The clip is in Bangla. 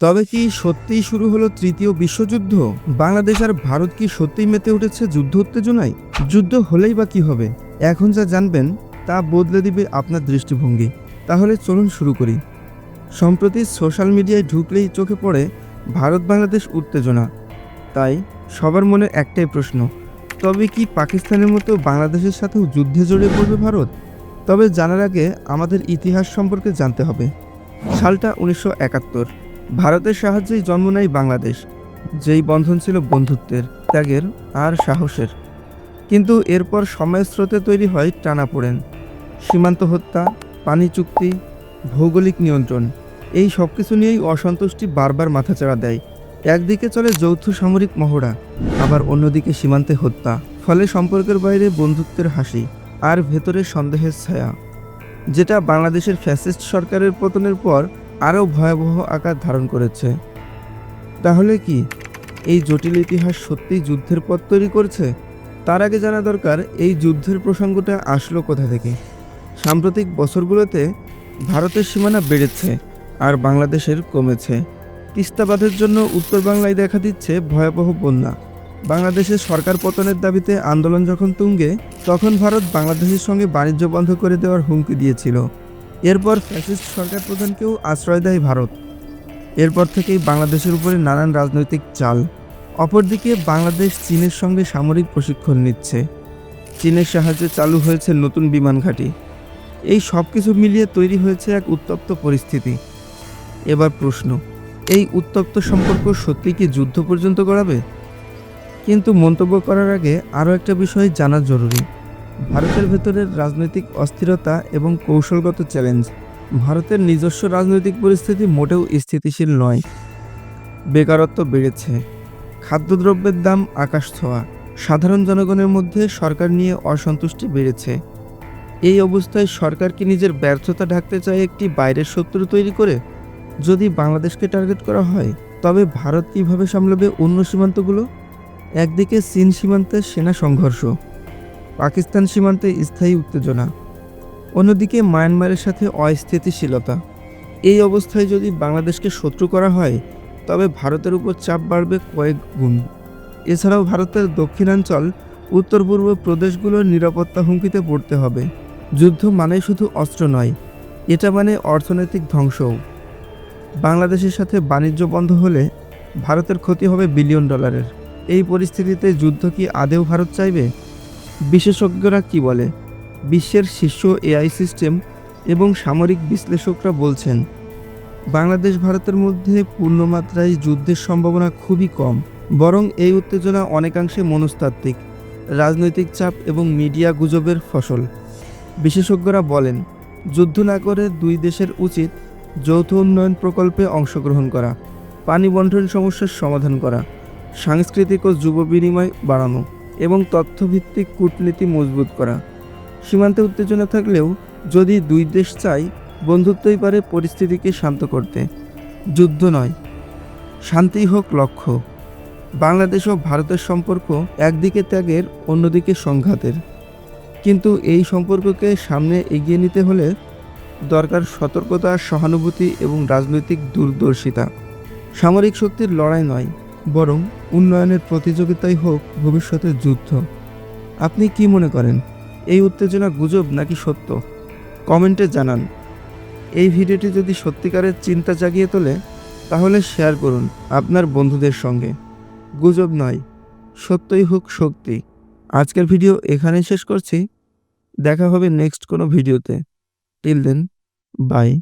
তবে কি সত্যিই শুরু হলো তৃতীয় বিশ্বযুদ্ধ? বাংলাদেশ আর ভারত কি সত্যিই মেতে উঠেছে যুদ্ধ উত্তেজনায়? যুদ্ধ হলেই বা কি হবে? এখন যা জানবেন, তা বদলে দিবে আপনার দৃষ্টিভঙ্গি। তাহলে চলুন শুরু করি। সম্প্রতি সোশ্যাল মিডিয়ায় ঢুকলেই চোখে পড়ে ভারত বাংলাদেশ উত্তেজনা। তাই সবার মনে একটাই প্রশ্ন, তবে কি পাকিস্তানের মতো বাংলাদেশের সাথেও যুদ্ধে জড়িয়ে পড়বে ভারত? তবে জানার আগে আমাদের ইতিহাস সম্পর্কে জানতে হবে। সালটা উনিশশো একাত্তর। ভারতের সাহায্যেই জন্ম নেয় বাংলাদেশ। যেই বন্ধন ছিল বন্ধুত্বের, ত্যাগের আর সাহসের। কিন্তু এরপর সময়ের স্রোতে তৈরি হয় টানাপোড়েন সীমান্ত হত্যা, পানি চুক্তি, ভৌগোলিক নিয়ন্ত্রণ, এই সব কিছু নিয়েই অসন্তুষ্টি বারবার মাথাচাড়া দেয়। একদিকে চলে যৌথ সামরিক মহড়া, আবার অন্যদিকে সীমান্তে হত্যা, ফলে সম্পর্কের বাইরে বন্ধুত্বের হাসি। আর ভেতরে সন্দেহের ছায়া, যেটা বাংলাদেশের ফ্যাসিস্ট সরকারের পতনের পর আরও ভয়াবহ আকার ধারণ করেছে। তাহলে কি এই জটিল ইতিহাস সত্যিই যুদ্ধের পথ তৈরি করছে? তার আগে জানা দরকার, এই যুদ্ধের প্রসঙ্গটা আসলো কোথা থেকে? সাম্প্রতিক বছরগুলোতে ভারতের সীমানা বেড়েছে আর বাংলাদেশের কমেছে। তিস্তাবাদের জন্য উত্তর বাংলায় দেখা দিচ্ছে ভয়াবহ বন্যা। বাংলাদেশের সরকার পতনের দাবিতে আন্দোলন যখন তুঙ্গে, তখন ভারত বাংলাদেশের সঙ্গে বাণিজ্য বন্ধ করে দেওয়ার হুমকি দিয়েছিল। এরপর ফ্যাসিস্ট সরকার প্রধানকেও আশ্রয় দেয় ভারত। এরপর থেকেই বাংলাদেশের উপরে নানান রাজনৈতিক চাল। অপরদিকে বাংলাদেশ চীনের সঙ্গে সামরিক প্রশিক্ষণ নিচ্ছে। চীনের সাহায্যে চালু হয়েছে নতুন বিমান ঘাঁটি। এই সব কিছু মিলিয়ে তৈরি হয়েছে এক উত্তপ্ত পরিস্থিতি। এবার প্রশ্ন, এই উত্তপ্ত সম্পর্ক সত্যি কি যুদ্ধ পর্যন্ত গড়াবে? কিন্তু মন্তব্য করার আগে আরও একটা বিষয় জানা জরুরি। ভারতের ভেতরের রাজনৈতিক অস্থিরতা এবং কৌশলগত চ্যালেঞ্জ। ভারতের নিজস্ব রাজনৈতিক পরিস্থিতি মোটেও স্থিতিশীল নয়। বেকারত্ব বেড়েছে। খাদ্যদ্রব্যের দাম আকাশ ছোঁয়া। সাধারণ জনগণের মধ্যে সরকার নিয়ে অসন্তুষ্টি বেড়েছে। এই অবস্থায় সরকার কি নিজের ব্যর্থতা ঢাকতে চায় একটি বাইরের শত্রু তৈরি করে? যদি বাংলাদেশকে টার্গেট করা হয়, তবে ভারত কীভাবে সামলাবে অন্য সীমান্তগুলো? একদিকে চীন সীমান্তে সেনা সংঘর্ষ, পাকিস্তান সীমান্তে স্থায়ী উত্তেজনা, অন্যদিকে মায়ানমারের সাথে অস্থিতিশীলতা। এই অবস্থায় যদি বাংলাদেশকে শত্রু করা হয়, তবে ভারতের উপর চাপ বাড়বে কয়েক গুণ। এছাড়াও ভারতের দক্ষিণাঞ্চল উত্তর পূর্ব প্রদেশগুলোর নিরাপত্তা হুমকিতে পড়তে হবে। যুদ্ধ মানে শুধু অস্ত্র নয়, এটা মানে অর্থনৈতিক ধ্বংসও। বাংলাদেশের সাথে বাণিজ্য বন্ধ হলে ভারতের ক্ষতি হবে বিলিয়ন ডলারের। এই পরিস্থিতিতে যুদ্ধ কি আদেও ভারত চাইবে? বিশেষজ্ঞরা কি বলে? বিশ্বের শীর্ষ এআই সিস্টেম এবং সামরিক বিশ্লেষকরা বলছেন, বাংলাদেশ ভারতের মধ্যে পূর্ণমাত্রায় যুদ্ধের সম্ভাবনা খুবই কম, বরং এই উত্তেজনা অনেকাংশে মনস্তাত্ত্বিক, রাজনৈতিক চাপ এবং মিডিয়া গুজবের ফসল। বিশেষজ্ঞরা বলেন, যুদ্ধ না করে দুই দেশের উচিত যৌথ উন্নয়ন প্রকল্পে অংশগ্রহণ করা, পানি বন্টন সমস্যার সমাধান করা। সাংস্কৃতিক ও যুব বিনিময় বাড়ানো এবং তথ্যভিত্তিক কূটনীতি মজবুত করা। সীমান্তে উত্তেজনা থাকলেও যদি দুই দেশ চায় বন্ধুত্বই পারে পরিস্থিতিকে শান্ত করতে। যুদ্ধ নয় শান্তি হোক লক্ষ্য। বাংলাদেশ ও ভারতের সম্পর্ক একদিকে ত্যাগের, অন্যদিকে সংঘাতের। কিন্তু এই সম্পর্ককে সামনে এগিয়ে নিতে হলে দরকার সতর্কতা, সহানুভূতি এবং রাজনৈতিক দূরদর্শিতা। সামরিক শক্তির লড়াই নয় বরং উন্নয়নের প্রতিযোগিতাই হোক ভবিষ্যতের যুদ্ধ। আপনি কি মনে করেন, এই উত্তেজনা গুজব নাকি সত্য? কমেন্টে জানান। এই ভিডিওটি যদি সত্যিকারের চিন্তা জাগিয়ে তোলে, তাহলে শেয়ার করুন আপনার বন্ধুদের সঙ্গে। গুজব নয়, সত্যই হোক শক্তি। আজকের ভিডিও এখানেই শেষ করছি। দেখা হবে নেক্সট কোনো ভিডিওতে। Till then, bye.